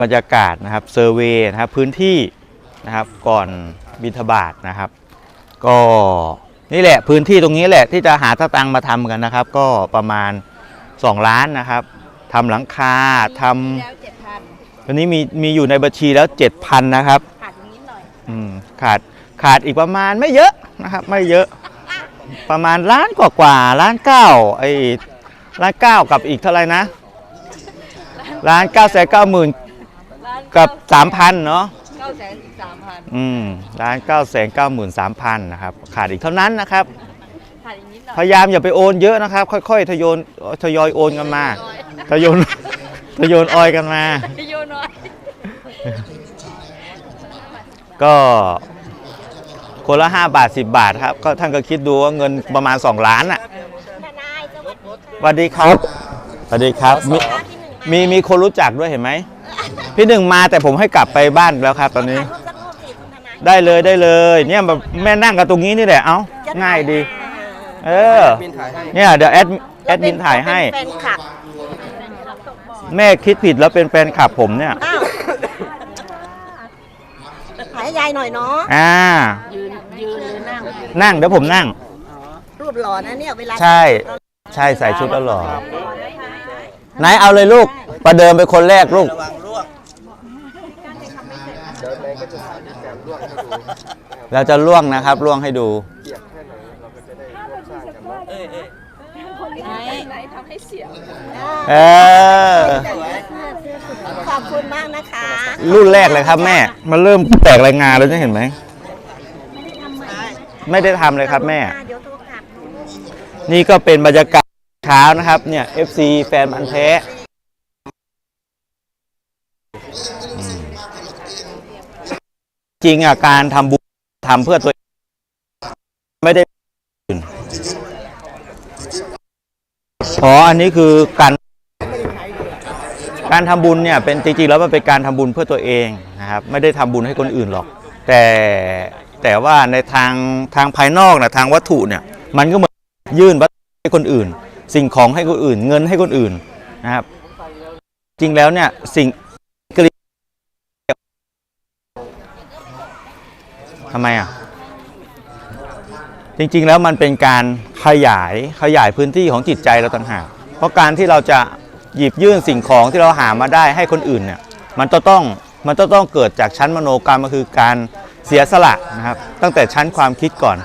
บรรยากาศนะครับเซอร์เวย์นะครับพื้นที่นะครับก่อนบินทบาทนะครับ ก็นี่แหละพื้นที่ตรงนี้แหละที่จะหาตะตังค์มาทำกันนะครับ ก็ประมาณ 2 ล้านนะครับทำหลังคาทแล้วเจ็ดพันำตอนนี้มีมีอยู่ในบัญชีแล้ว 7,000นะครับขาดนิดหน่อยอืมขาดขาดอีกประมาณไม่เยอะนะครับ ไม่เยอะประมาณล้านกว่ากว่าๆล้านเก้าไอ้ล้านเก้ากับอีกเท่าไหร่นะล้านเก้าแสนเก้าหมื่นล้าน กับสามพันเนาะเก้าแสนสามพันอืมล้านเก้าแสนเก้าหมื่นสามพันนะครับ ขาดอีกเท่านั้นนะครับ ขาดอีกนิดหน่อยพยายามอย่าไปโอนเยอะนะครับ ค่อยๆทยอยทยอยโอนกันมาทยอยทยอยออยกันมา โยนน้อยก็คนละ 5 บาท 10 บาทครับ ก็ท่านก็คิดดูว่าเงินประมาณ 2 ล้านอะทนายสวัสดีค่ะสวัสดีครับสวัสดีครับ มีมีมีคนรู้จักด้วยเห็นไหม พี่หนึ่งมาแต่ผมให้กลับไปบ้านแล้วครับ ตอนนี้ รูปสักรูปสิคุณทนายได้เลยได้เลย เนี่ยแบบแม่นั่งกันตรงนี้นี่แหละ เอ้าง่ายดี เออเนี่ยเดี๋ยวแอดแอดมินถ่ายให้แฟนคลับแม่คิดผิดแล้วเป็นแฟนคลับผมเนี่ย อ้าวถ่ายให้ยายหน่อยเนาะอ่า ยืนยืนหรือนั่งนั่งเดี๋ยวผมนั่ง รูปหล่อนะเนี่ยเวลาใช่ ใช่ใส่ชุดแล้วหรอไหนเอาเลยลูก ประเดิมเป็นคนแรกลูก เราจะล่วงนะครับล่วงให้ดูไหนทำให้เสียงเออ ขอบคุณมากนะคะรุ่นแรกเลยครับแม่ มันเริ่มแตกรายงานแล้วจะเห็นไหม ไม่ได้ทำเลยครับแม่ เดี๋ยวโทรกลับ นี่ก็เป็นบรรยากาศเช้านะครับเนี่ย FC แฟนมันธุ์แท้อืม จริงอะการทำบุญทำเพื่อตัวเองไม่ได้อื่นอ๋ออันนี้คือการการทำบุญเนี่ยเป็นจริงๆแล้วมันเป็นการทำบุญเพื่อตัวเองนะครับไม่ได้ทำบุญให้คนอื่นหรอก แต่แต่ว่าในทางทางภายนอกนะทางวัตถุเนี่ยมันก็เหมือนยื่นวัตถุให้คนอื่น สิ่งของให้คนอื่น เงินให้คนอื่นนะครับ จริงแล้วเนี่ยสิ่งกริ ทำไมอะ จริงๆแล้วมันเป็นการขยายขยายพื้นที่ของจิตใจเราต่างหาก เพราะการที่เราจะหยิบยื่นสิ่งของที่เราหามาได้ให้คนอื่นเนี่ยมันจะต้องมันจะต้องเกิดจากชั้นมโนกรรมก็คือการเสียสละนะครับ ตั้งแต่ชั้นความคิดก่อน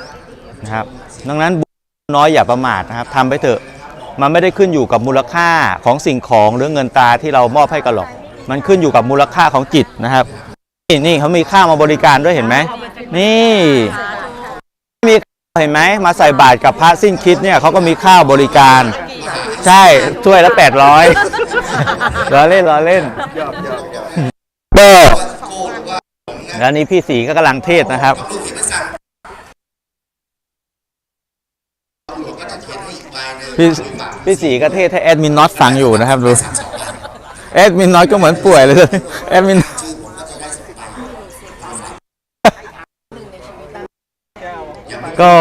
นะครับ ดังนั้นบุญน้อยอย่าประมาทนะครับทำไปเถอะมันไม่ได้ขึ้นอยู่กับมูลค่าของสิ่งของหรือเงินตราที่เรามอบให้กันหรอก มันขึ้นอยู่กับมูลค่าของจิตนะครับ นี่นี่เขามีข้าวมาบริการด้วยเห็นไหม นี่ มีข้าวเห็นไหมมาใส่บาตรกับพระสิ้นคิดเนี่ยเขาก็มีข้าวบริการ ใช่ถ้วยละแปดร้อยล้อเล่นล้อเล่นก็แล้วนี้พี่สีก็กำลังเทศนะครับพี่พี่สีก็เทศให้แอดมินน็อตฟังอยู่นะครับดูแอดมินน็อตก็เหมือนป่วยเลยแอดมิน ก็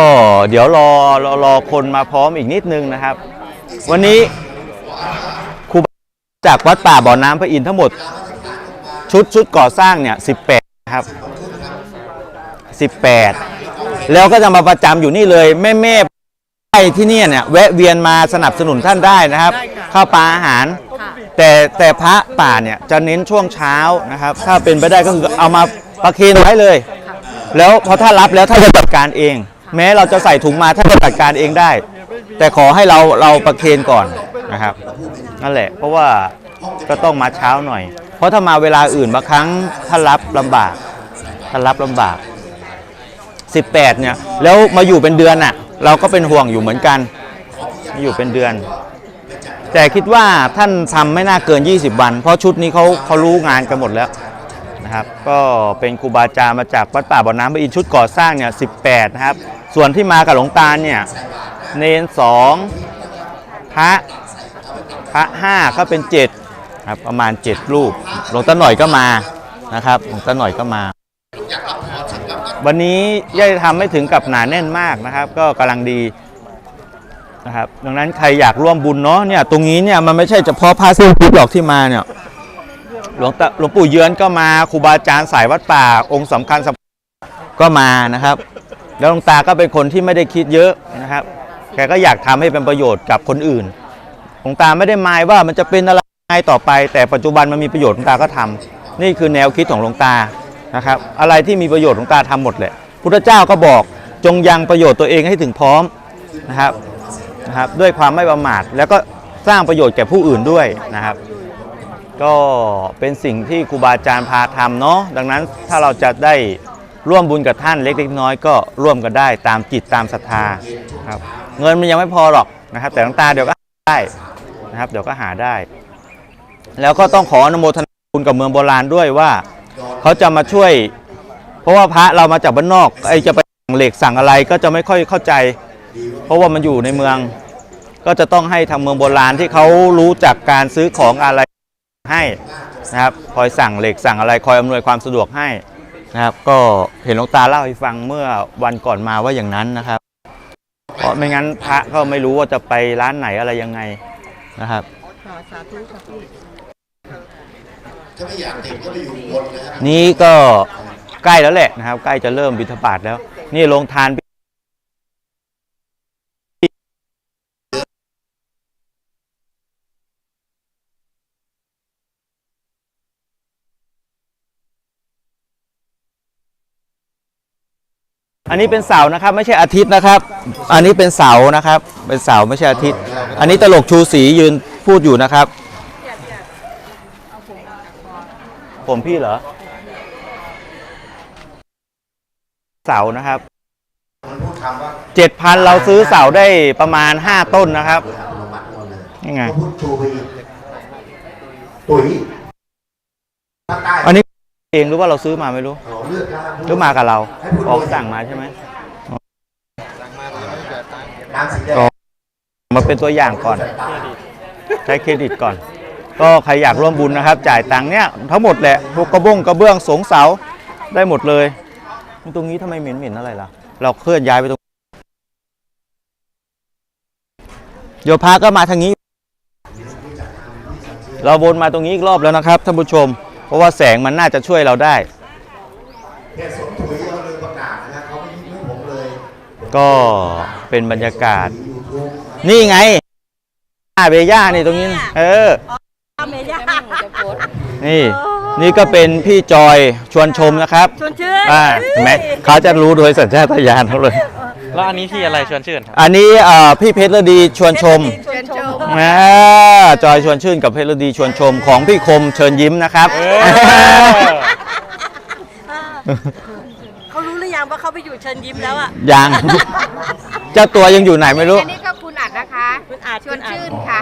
เดี๋ยวรอรอรอคนมาพร้อมอีกนิดนึงนะครับ วันนี้ครูบาจากวัดป่าบ่อน้ำพระอินทร์ทั้งหมด ชุดชุดก่อสร้างเนี่ย18ครับ 18 แล้วก็จะมาประจำอยู่นี่เลยแม่แม่ๆไปที่เนี่ยเนี่ยแวะเวียนมาสนับสนุนท่านได้นะครับข้าวปลาอาหาร แต่แต่พระป่าเนี่ยจะเน้นช่วงเช้านะครับ ถ้าเป็นไปได้ก็คือเอามาประเคนไว้เลย แล้วพอท่านรับแล้วท่านจะจัดการเอง แม้เราจะใส่ถุงมาท่านจะจัดการเองได้ แต่ขอให้เราเราประเคนก่อนนะครับ นั่นแหละ เพราะว่าก็ต้องมาเช้าหน่อย เพราะถ้ามาเวลาอื่นบางครั้งท่านรับลำบากท่านรับลำบาก 18 เนี่ย แล้วมาอยู่เป็นเดือนน่ะ เราก็เป็นห่วงอยู่เหมือนกันมาอยู่เป็นเดือน แต่คิดว่าท่านทำไม่น่าเกิน 20 วัน เพราะชุดนี้เขาเขารู้งานกันหมดแล้วนะครับ ก็เป็นครูบาอาจารย์มาจากวัดป่าบ่อน้ำพระอินชุดก่อสร้างเนี่ย 18 นะครับ ส่วนที่มากับหลวงตาเนี่ย เนนสองพระพระห้าก็เป็นเจ็ดครับประมาณ7รูป หลวงตาหน่อยก็มานะครับ หลวงตาหน่อยก็มา วันนี้ย่าจะทำไม่ถึงกับหนาแน่นมากนะครับ ก็กำลังดีนะครับ ดังนั้นใครอยากร่วมบุญเนาะเนี่ย ตรงนี้เนี่ยมันไม่ใช่เฉพาะผ้าสิ้นคิดหรอกที่มาเนี่ยหลวงตาหลวงปู่เยือนก็มาครูบาอาจารย์สายวัดป่าองค์สำคัญสำก็มานะครับ แล้วหลวงตาก็เป็นคนที่ไม่ได้คิดเยอะนะครับแกก็อยากทำให้เป็นประโยชน์กับคนอื่นหลวงตาไม่ได้หมายว่ามันจะเป็นอะไรต่อไป แต่ปัจจุบันมันมีประโยชน์หลวงตาก็ทำนี่คือแนวคิดของหลวงตานะครับ อะไรที่มีประโยชน์หลวงตาทำหมดเลยพุทธเจ้าก็บอกจงยังประโยชน์ตัวเองให้ถึงพร้อมนะครับนะครับ ด้วยความไม่ประมาทแล้วก็สร้างประโยชน์แก่ผู้อื่นด้วยนะครับ ก็เป็นสิ่งที่ครูบาอาจารย์พาทำเนาะดังนั้นถ้าเราจะได้ ร่วมบุญกับท่านเล็กๆน้อยก็ร่วมกันได้ตามจิตตามศรัทธาครับเงินมันยังไม่พอหรอกนะครับ แต่หลวงตาเดี๋ยวก็ได้นะครับ เดี๋ยวก็หาได้ แล้วก็ต้องขออนุโมทนาบุญกับเมืองโบราณด้วยว่า เขาจะมาช่วย เพราะว่าพระเรามาจากบ้านนอกไอจะไปสั่งเหล็กสั่งอะไรก็จะไม่ค่อยเข้าใจ เพราะว่ามันอยู่ในเมือง ก็จะต้องให้ทางเมืองโบราณที่เขารู้จักการซื้อของอะไรให้นะครับคอยสั่งเหล็กสั่งอะไรคอยอำนวยความสะดวกให้ นะครับ ก็เห็นหลวงตาเล่าให้ฟังเมื่อวันก่อนมาว่าอย่างนั้นนะครับ เพราะไม่งั้นพระก็ไม่รู้ว่าจะไปร้านไหนอะไรยังไงนะครับนี่ก็ใกล้แล้วแหละนะครับ ใกล้จะเริ่มบิณฑบาตแล้ว นี่ลงทาน อันนี้เป็นเสานะครับไม่ใช่อาทิตย์นะครับ อันนี้เป็นเสานะครับ เป็นเสาไม่ใช่อาทิตย์ อันนี้ตลกชูศรียืนพูดอยู่นะครับ ผมพี่เหรอ เสานะครับเจ็ดพันเราซื้อเสาได้ประมาณห้าต้นนะครับนี่ไงปุ๋ย เองหรือว่าเราซื้อมาไม่รู้ขอเลือกข้างหรือมากับเราออกสั่งมาใช่ไหมน้ำสีแดงอ๋อมาเป็นตัวอย่างก่อน ใช้เครดิตก่อน ก็ใครอยากร่วมบุญนะครับ จ่ายตังค์เนี่ยทั้งหมดแหละพวกกระบงกระเบื้องสงเสาได้หมดเลย ตรงนี้ทำไมเหม็นเหม็นๆอะไรล่ะ เราเคลื่อนย้ายไปตรงโยพาก็มาทางนี้ เราวนมาตรงนี้อีกรอบแล้วนะครับท่านผู้ชม เพราะว่าแสงมันน่าจะช่วยเราได้ เนี่ยสมถุยเราเลยประกาศนะครับเขาไม่ยิ้มให้ผมเลยก็เป็นบรรยากาศ ยูทูบนี่ไงอาเบย่านี่ตรงนี้นะเอออ เมย่านี่ นี่ก็เป็นพี่จอยชวนชมนะครับชวนชื่นอ่าเห็นไหมเขาจะรู้โดยสัญชาตญาณเขาเลย แล้วอันนี้ที่อะไรชวนชื่นครับอันนี้เอ่อพี่เพชรฤดีชวนชมชวนชมอ่าจอยชวนชื่นกับเพชรฤดีชวนชมของพี่คมเชิญยิ้มนะครับเขารู้หรือยังว่าเขาไปอยู่เชิญยิ้มแล้วอะยัง เจ้าตัวยังอยู่ไหนไม่รู้ อันนี้ก็คุณอัดนะคะ คุณอาจชวนชื่นค่ะ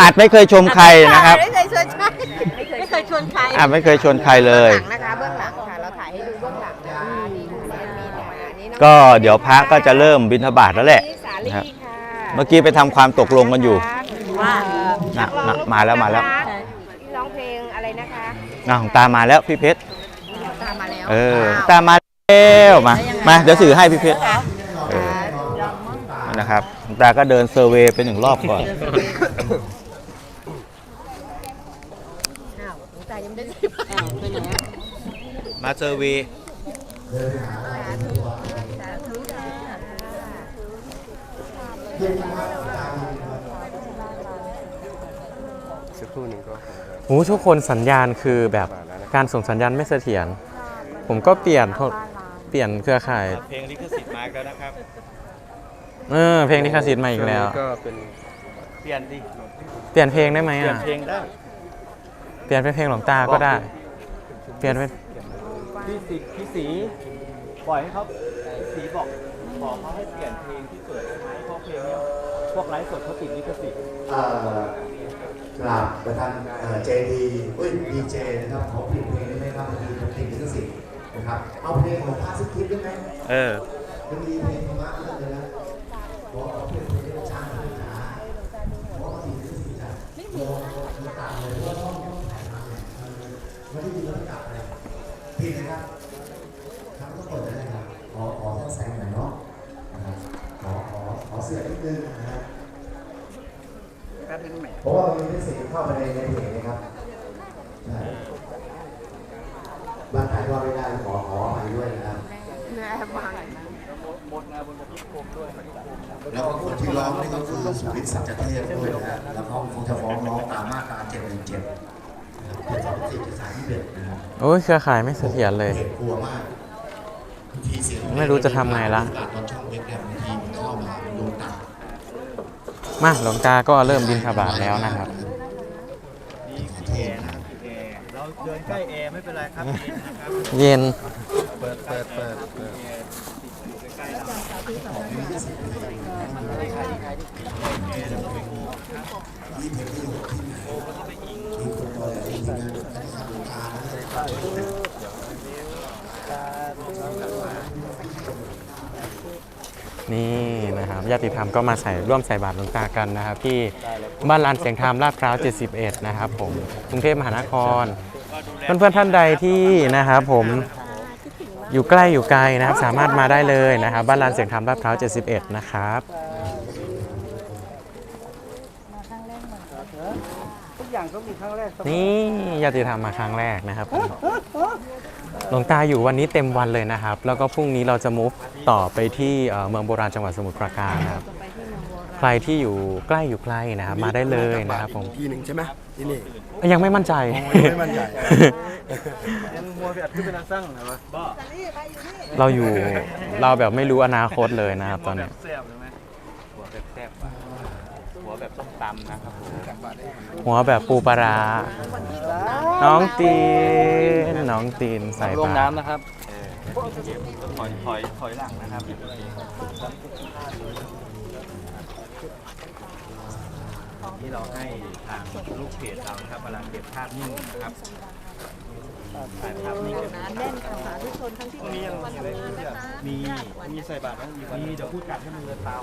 อาจไม่เคยชมใครนะครับ ไม่เคยชวนชื่นไม่เคยชวนใครอาจไม่เคยชวนใครเลย หลังนะคะ ก็เดี๋ยวพระก็จะเริ่มบิณฑบาตแล้วแหละ นี่สาลีนะครับ ค่ะเมื่อกี้ไปทำความตกลงกันอยู่ว่านะนะมาแล้วมาแล้วที่ร้องเพลงอะไรนะคะนะของตามาแล้วพี่เพชร ตามมาแล้วเออตามมาแล้วมา มาเดี๋ยวสื่อให้พี่เพชรเออนะครับคุณตาก็เดินเซอร์เวย์ไปหนึ่งรอบก่อนมาเซอร์เวย์ โอ้ทุกคนสัญญาณคือแบบการส่งสัญญาณไม่เสถียรผมก็เปลี่ยนโทรเปลี่ยนเครือข่าย เพลงลิขสิทธิ์มาแล้วนะครับเออเพลงลิขสิทธิ์มาอีกแล้วเปลี่ยนดิเปลี่ยนเพลงได้ไหมเปลี่ยนอะเพลงได้เปลี่ยนเป็นเพลงหลวงตาก็ได้ เปลี่ยนเป็นพี่สีพี่สีปล่อยให้เขาพี่สีบอกบอกเขาให้เปลี่ยนเพล พวกไลฟ์สดเขาติดลิขสิทธิ์เอ่อกราบประธานเอ่อเจดีเอ้ยดีเจนะครับขอเปลี่ยนเพลงได้ไหมครับมันมีเพลงลิขสิทธิ์นะครับเอาเพลงของพาสคิดได้ไหมเออมันมีเพลงธรรมะเยอะเลยนะขอเอาเพลงเพลงช้างเพลงช้าเพราะว่าติดลิขสิทธิ์อะไม่มีมันต่างเลยเพราะว่าต้องต้องถ่ายทำเนี่ยมันไม่มีแล้วไม่กลับเลยผิดนะครับทำก็เปิดได้ครับขอขอแทรกแซงหน่อยเนาะนะครับขอขอขอเสียงนิดนึงนะครับ เพราะว่ามันมีลิขสิทธิ์เข้าไปในในเพจนะครับใช่ บ้านไหนว่าไม่ได้ขอขอไปด้วยนะครับ แล้วก็คนที่ร้องนี่ก็คือ สุวิทย์สัจเทพด้วยนะฮะแล้วเขาคงจะฟ้องร้องตามมาตรา717นะครับเป็นสองสิบสามสิบเอ็ดนะครับโอ้ยเครือข่ายไม่เสถียรเลยเด็กกลัวมากบางทีเสียงไม่รู้จะทำไงละ ตอนช่องเว็บเนี่ยบางทีมันเข้ามามันโดนตัดมาหลวงตาก็เริ่มบินทบาทแล้วนะครับเราเดินใกล้แอร์ไม่เป็นไรครับนะครับ เย็น เปิดเปิดเปิดเปิด นี่นะครับญาติธรรมก็มาใส่ร่วมใส่บาตรหลวงตากันนะครับ ที่บ้านลานเสียงธรรมลาดพร้าว 71 นะครับ ผมกรุงเทพมหานคร เพื่อนๆท่านใดที่นะครับผมอยู่ใกล้อยู่ไกลนะครับ สามารถมาได้เลยนะครับ บ้านลานเสียงธรรมลาดพร้าว 71 นะครับนี่ญาติธรรมมาครั้งแรกนะครับผม หลวงตาอยู่วันนี้เต็มวันเลยนะครับ แล้วก็พรุ่งนี้เราจะมุฟต่อไปที่เอ่อเมืองโบราณจังหวัดสมุทรปราการนะครับ ใครที่อยู่ใกล้อยู่ไกลนะครับมาได้เลยนะครับผมทีหนึ่งใช่ไหมที่นี่ยังไม่มั่นใจยังไม่มั่นใจมัวไปอัดขึ้นเป็นนักสร้างเหรอวะบ้าเราอยู่เราแบบไม่รู้อนาคตเลยนะครับตอนเนี้ ตำนะครับหัวแบบปูปลาร้าน้องตีนน้องตีนใส่ลปงลาน้ำนะครับถอยถอยถอยหลังนะครับที่เราให้ทางลูกเพจเรานะครับกำลังเก็บภาพนิ่งนะครับถ่ายภาพนิ่งกันแน่นค่ะสาธุชนทั้งที่มีอะไรมีมีใส่บาตรนะมีมีเดี๋ยวพูดกันให้มันเรือเตา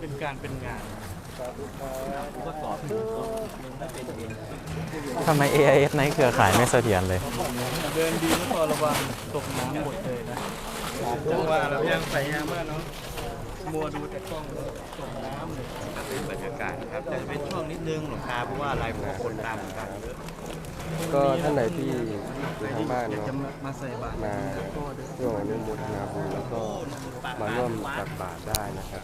เป็นการเป็นงาน ผู้ประกอบมันไม่เป็นเองทำไม AIS ในเครือข่ายไม่เสถียรเลย เดินดีไม่พอระวังตกน้ำหมดเลยนะจังหวะเรายังใส่ยางมากเนาะมัวดูแต่กล้องตกน้ำเลยเป็นบรรยากาศนะครับแต่เป็นช่วงนิดนึงหลวงตาเพราะว่าอะไรเพราะว่าคนตามกันเยอะก็ท่านไหนที่อยู่ทางบ้านอยากเนาะจะมาใส่บาตรมาร่วมอนุโมทนาบุญแล้วก็มาร่วมตักบาตรได้นะครับ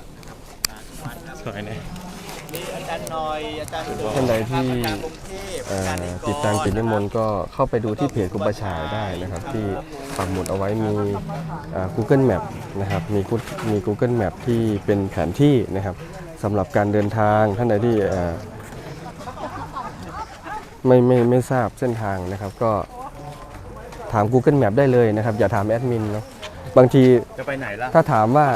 สวยเนี่ย มีอาจารย์หน่อยอาจารย์โดท่านใดที่ อาจารย์กรุงเทพเอ่อาจารอย์นิกรติดตามกิจนิมนต์ก็เข้าไปดูที่เพจกุปชายได้นะครับ ที่ปักหมุดเอาไว้มีอ่า Google Map นะครับมี Good- มี Google Map ที่เป็นแผนที่นะครับสำหรับการเดินทางท่านใดที่เอ่อไม่ไม่ไม่ทราบเส้นทางนะครับ ก็ถาม Google Map ได้เลยนะครับ อย่าถามแอดมินเนาะบางทีจะไปไหนล่ะ ถ้าถามว่า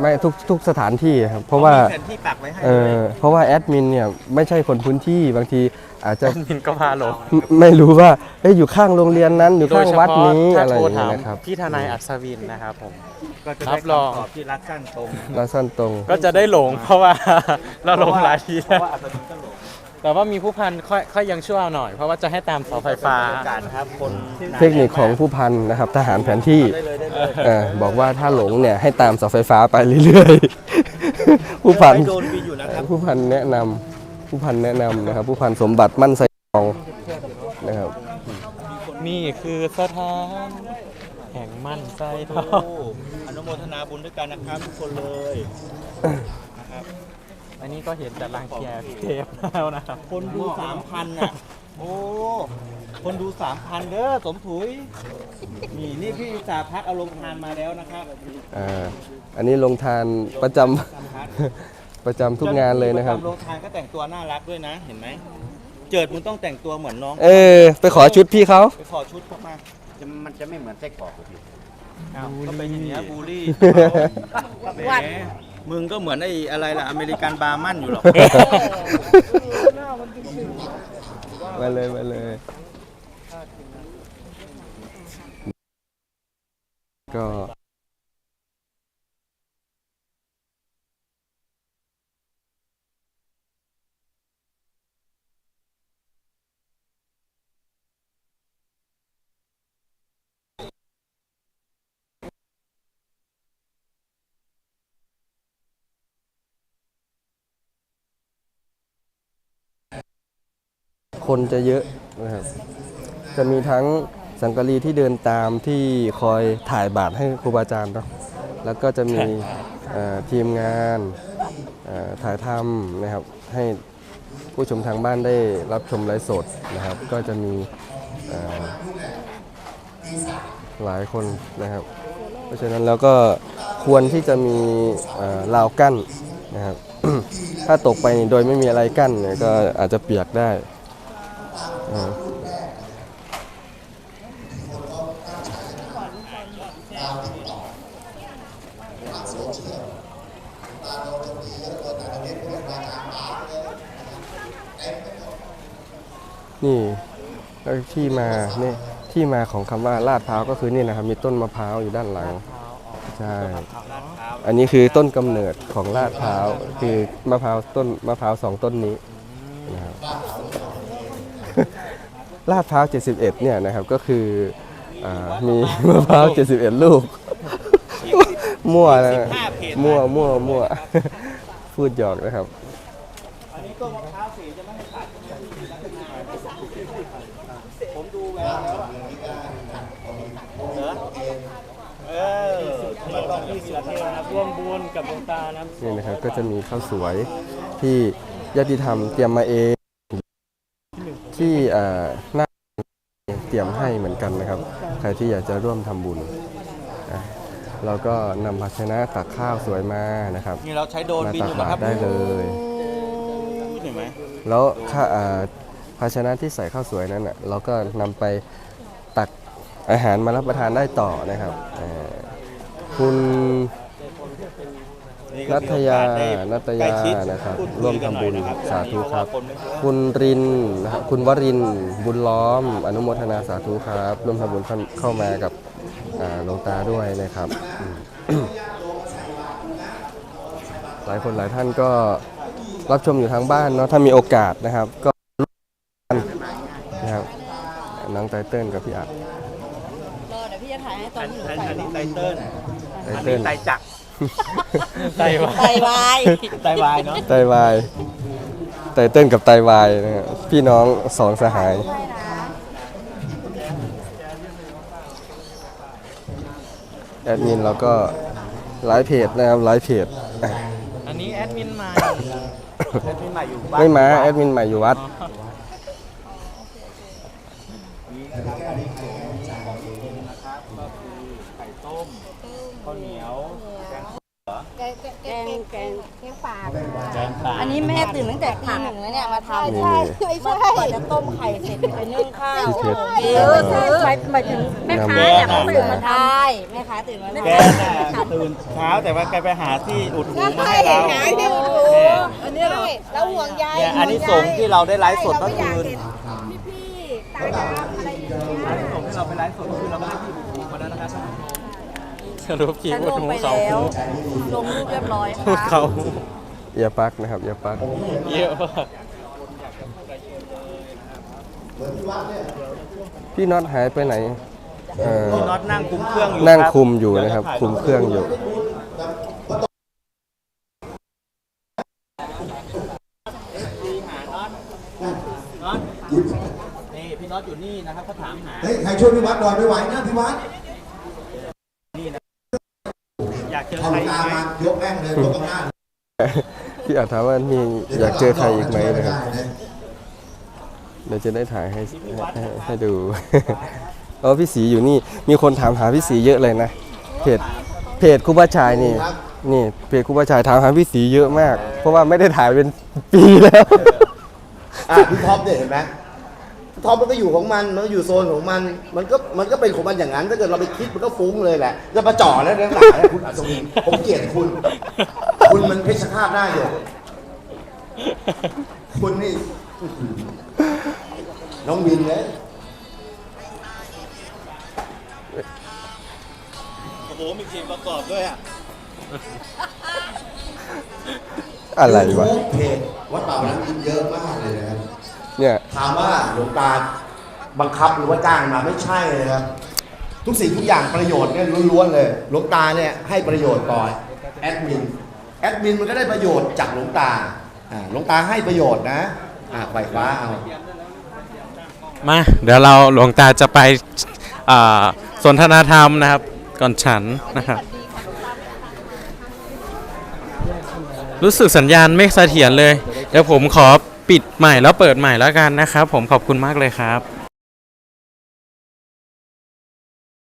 ไม่ทุกทุกสถานที่ครับเพราะว่าแผนที่ปักไว้ให้เออเพราะว่าแอดมินเนี่ยไม่ใช่คนพื้นที่บางทีอาจจะมินก็พาหลงไม่รู้ว่าเอ้ยอยู่ข้างโรงเรียนนั้นอยู่โดข้ายงเฉวัดพาะนี้ถ้าอะไรโทอรย่างถามเงี้ยนะครับพี่ทนายอัศวินนะครับผมก็จะรัได้บรองคำตอบที่รักสั้นตรงแล้วสั้นตรง ก็จะได้หลงเพราะว่าเราหลงหลายทีเพแล้วราะว่าอัตโนมัติก็หลง แต่ว่ามีผู้พันค่อยค่อยยังชั่วหน่อย เพราะว่าจะให้ตามเสาไฟฟ้า โอกาสนะครับคนที่เทคนิคของผู้พันนะครับ ทหารแผนที่ได้เลยได้เลยเออบอกว่าถ้าหลงเนี่ยให้ตามเสาไฟฟ้าไปเรื่อยๆ ผู้พัน ไม่โดนบินอยู่นะครับ ผู้พันแนะนำผู้พันแนะนำนะครับ ผู้พันสมบัติมั่นไซทองนะครับ นี่คือสถานแห่งมั่นใจทอโอ้งอนุโมทนาบุญด้วยกันนะครับทุกคนเลยนะครับ อันนี้ก็เห็นแต่รังแกพี่เทพแล้วนะครับ คนดูสามพันอะ โอ้ คนดูสามพันเด้อสมถุย นี่นี่พี่สาพัฒน์เอาลงทานมาแล้วนะครับอ่าอันนี้ลงทานประจำ สาพัฒน์ ประจำทุกงานเลยนะครับลงทานก็แต่งตัวน่ารักด้วยนะ เห็นไหม เจิดมึงต้องแต่งตัวเหมือนน้อง เออ ไปขอชุดพี่เขา ไปขอชุดเข้ามาจะมันจะไม่เหมือนไส้กรอกพี่ อ้าวก็เป็นอย่างนี้ยบูลลี่แหม มึงก็เหมือนไอ้อะไรล่ะ อเมริกันบาร์มันอยู่หรอก มาเลยมาเลย ก็ คนจะเยอะนะครับจะมีทั้งสังกะรีที่เดินตามที่คอยถ่ายบาทให้ครูบาอาจารย์เนาะแล้วก็จะมีเอ่อทีมงานเอ่อถ่ายทำนะครับให้ผู้ชมทางบ้านได้รับชมไลฟ์สดนะครับ ก็จะมีเอ่อหลายคนนะครับ เพราะฉะนั้นแล้วก็ควรที่จะมีเอ่อราวกั้นนะครับ ถ้าตกไปนี่โดยไม่มีอะไรกั้นเนี่ยก็อาจจะเปียกได้ อ่านี่แล้วที่มาเนี่ยที่มาของคำว่าลาดพร้าวก็คือนี่นะครับ มีต้นมะพร้าวอยู่ด้านหลังใช่อันนี้คือต้นกำเนิดของลาดพร้าวคือมะพร้าวต้นมะพร้าวสองต้นนี้นะครับ ลาดพร้าว 71 เนี่ยนะครับก็คืออามีมะพร้าว 71 ลูก มั่วนะมั่วมั่วมั่วพูดหยอกนะครับร่วมบุญกับหลวงตานะนี่นะครับก็จะมีข้าวสวยที่ญาติธรรมเตรียมมาเอง ที่อ่าหน้าเตรียมให้เหมือนกันนะครับ ใครที่อยากจะร่วมทำบุญอะเราก็นำภาชนะตักข้าวสวยมานะครับนี่เราใช้โดรนมาบินตัอกยู่บานะคตรับรได้เลยเห็นไหมแล้วข้าอ่าภาชนะที่ใส่ข้าวสวยนั้นอะเราก็นำไปตักอาหารมารับประทานได้ต่อนะครับอ่าคุณ นัทยานัตยานะครับร่วมทำบุญสาธุครับคุณรินนะครับคุณวรินทร์บุญล้อม อนุโมทนาสาธุครับ ร่วมทำบุญเข้าเข้ามากับอ่าหลวงตาด้วยนะครับอืม หลายคนหลายท่านก็รับชมอยู่ทางบ้านเนาะถ้ามีโอกาสนะครับ ก็ร่วมกันนะครับน้องไตเติ้ลกับพี่อัดรอเดี๋ยวพี่จะถ่ายให้ตอนที่หนูอันใส่อันนี้ไตเติ้ลไตอันเติ้นี้ลไตจักร ไต้หวันไตวายไตวายเนาะไตวายไตเติ้ลกับไตวายนะครับพี่น้องสองสหาย แอดมินเราก็ไลฟ์เพจนะครับไลฟ์เพจอันนี้แอดมินใหม่แอดมินใหม่อยู่บ้านไม่มาแอดมินใหม่อยู่วัด ไข่ต้มข้าวเหนียวแกงแกงแกงแกงแกงป่าแกงป่าอันนี้แม่ตื่นตั้งแต่ตีหนึ่งแล้วเนี่ยมาทำนี่ไม่ใช่กว่าจะต้มไข่เสร็จไปนึ่งข้าวเพชรเออคือหมายหมายถึงแม่ค้าเนี่ยเขาตื่นมาทำใช่แม่ค้าตื่นมาแกทำตื่นเช้าแต่ว่าแกไปหาที่อุดหูมาใช่ให้เราหาที่อุดรอันนี้เรอแล้วห่วงใยเนี่ยอันนี้ส่งที่เราได้ไลฟ์สดเมื่อคืนพี่ๆตาดำ ลฟ์สดเมื่อคืนเราไม่ได้ที่อุดหูมาแล้วนะครับสรุปขี่ฉันอุดลงหูไปเขาแล้ว ลงรูปเรียบร้อยพูดค่ะเขาเอียปักนะครับเอียปัก เยอะมากพี่น็อตหายไปไหนเอ่อพี่น็อตนั่งคุมเครื่องอยู่นั่งรับคุมอยู่นะครับ คุมเครื่องอยู่ น็อต นี่พี่น็อตอยู่นี่นะครับเขาถามหา เฮ้ยใครช่วยพี่วัดหน่อยไม่ไหวนะพี่วัดอยากเจอเอาใครตาอีกไหมมายกแม่งเลยยกตรงหน้าพี่อาจถามว่ามีอยากเจอใครอีกไหมนะครับเดี๋ยวจะได้ถ่ายให้ให้ให้ดู เออพี่สีอยู่นี่ มีคนถามหาพี่สีเยอะเลยนะ เพจ เพจครูบาชายนี่ นี่ เพจครูบาชายถามหาพี่สีเยอะมาก เพราะว่าไม่ได้ถ่ายเป็นปีแล้ว อะพี่ท็อปเนี่ยเห็นไหม ท็อปมันก็อยู่ของมัน มันก็อยู่โซนของมัน มันก็มันก็เป็นของมันอย่างนั้น ถ้าเกิดเราไปคิดมันก็ฟุ้งเลยแหละ จะมาจ่อแล้วเรื่องหลังนะคุณอัศวินผมเกลียดคุณ คุณมันเพชรฆาตหน้าอยู่คุณนี่อื้อหือน้องวินเลยโอ้โห มีเพลงประกอบด้วยอะอะไรวะเพจวัดป่าวันนั้นกินเยอะมากเลยนะครับ เนี่ยถามว่าหลวงตาบังคับหรือว่าจ้างมาไม่ใช่เลยครับ ทุกสิ่งทุกอย่างประโยชน์เนี่ยล้วนๆเลยหลวงตาเนี่ยให้ประโยชน์ก่อนแอดมินแอดมินมันก็ได้ประโยชน์จากหลวงตาอ่าหลวงตาให้ประโยชน์นะอ่าไขว่คว้าเอามาเดี๋ยวเราหลวงตาจะไปอ่าสนทนาธรรมนะครับ ก่อนฉันนะครับรู้สึกสัญญาณไม่เสถียรเลย เดี๋ยวผมขอ ปิดใหม่แล้วเปิดใหม่แล้วกันนะครับ ผมขอบคุณมากเลยครับ